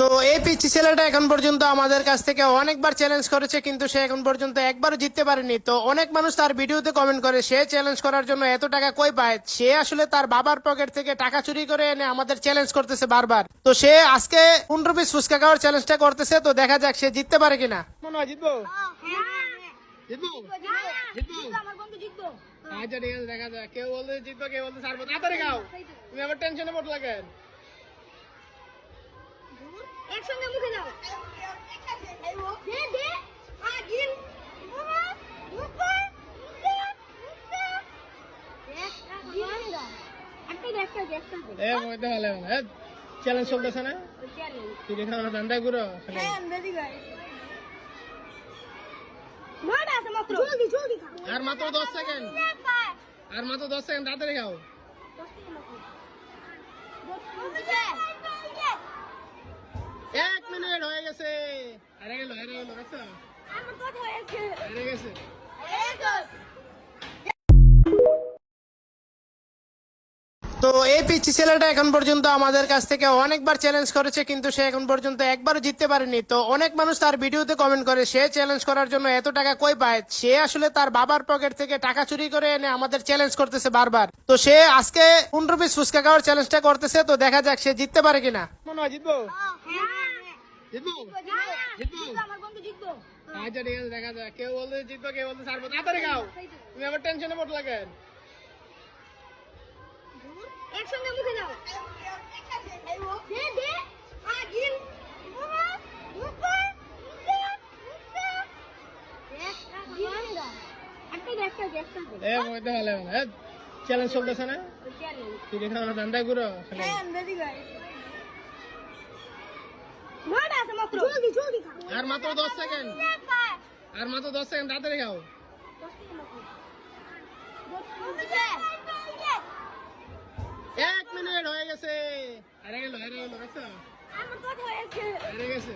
তো এই পিচ্ছি ছেলেটা এখন পর্যন্ত আমাদের কাছ থেকে অনেকবার চ্যালেঞ্জ করেছে কিন্তু সে এখন পর্যন্ত একবারও জিততে পারেনি তো অনেক মানুষ তার ভিডিওতে কমেন্ট করে সে চ্যালেঞ্জ করার জন্য এত টাকা কই পায় সে আসলে তার বাবার পকেট থেকে টাকা চুরি করে এনে আমাদের চ্যালেঞ্জ করতেছে বারবার তো সে আজকে পনেরো পিস ফুচকা খাওয়ার চ্যালেঞ্জটা করতেছে তো দেখা যাক সে জিততে পারে কিনা মনে হয় জিতবো জিতবো জিতবো আমার বন্ধু জিতবো আচ্ছা ঠিক আছে দেখা যাক কেউ বলতে জিতবো কেউ বলতে ছাড়বো তাড়াতাড়ি খাও তুমি আবার টেনশনে পড়তে লাগেন একসঙ্গে মুখে দাও। দে দে। আগিন মধ্যে ভালো চ্যালেঞ্জ চলতেছে না? তুই দেখে আমরা করো জলদি খাও। আর মাত্র দশ সেকেন্ড আর মাত্র দশ সেকেন্ড তাড়াতাড়ি খাও এক মিনিট হয়ে গেছে আরে গেল আরে গেল দেখছ? আমার কথা হয়েছে। আরে গেছে। তো। এই পিচ্ছি ছেলেটা এখন পর্যন্ত আমাদের কাছ থেকে অনেকবার চ্যালেঞ্জ করেছে কিন্তু সে এখন পর্যন্ত একবারও জিততে পারেনি। তো অনেক মানুষ তার ভিডিওতে কমেন্ট করে সে চ্যালেঞ্জ করার জন্য এত টাকা কই পায়? সে আসলে তার বাবার পকেট থেকে টাকা চুরি করে এনে আমাদের চ্যালেঞ্জ করতেছে বারবার। তো সে আজকে পনেরো পিস ফুচকা খাওয়ার চ্যালেঞ্জটা করতেছে তো দেখা যাক সে জিততে পারে কিনা। মনে হয়। জিতবো জিতবো? জিতবো আমার বন্ধু জিতবো। আচ্ছা ঠিক আছে দেখা যাক। কেউ বলতে জিতবো কেউ বলতে তাড়াতাড়ি খাও। তুমি আবার টেনশনে পড়তে লাগেন একসঙ্গে মুখে দাও। দে দে। আগিন। এ মধ্যে ভালো হবে চ্যালেঞ্জ চলতেছে না? তুই দেখে আমরা খাও। আর মাত্র দশ সেকেন্ড আর মাত্র দশ সেকেন্ড তাড়াতাড়ি খাও। এক মিনিট হয়ে গেছে। আরে গেল আরে গেল আচ্ছা আমার কথা হয়েছে। আরে গেছে।